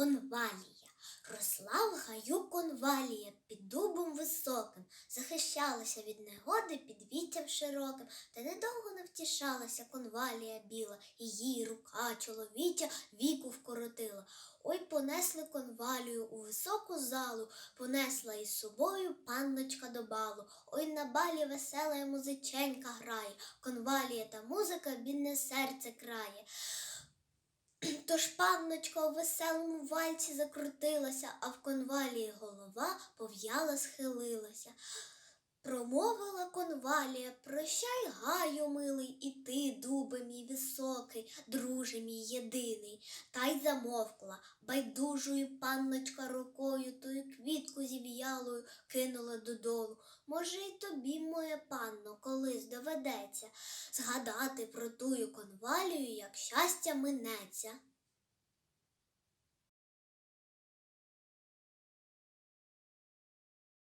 Конвалія. Росла в гаю конвалія під дубом високим, захищалася від негоди під віттям широким, та недовго не втішалася конвалія біла, і її рука чоловіча віку вкоротила. Ой, понесли конвалію у високу залу, понесла із собою панночка до балу. Ой, на балі весела музиченька грає, конвалія та музика бідне серце крає. Тож панночка у веселому вальці закрутилася, а в конвалії голова пов'яла схилилася. Промовила конвалія, прощай, гаю, милий, і ти, дубе мій високий, друже мій єдиний. Та й замовкла, байдужою панночка рукою тою квітку зів'ялою кинула додолу. Може, й тобі, моя панно, колись доведеться згадати про тую конвалію, як щастя минеться.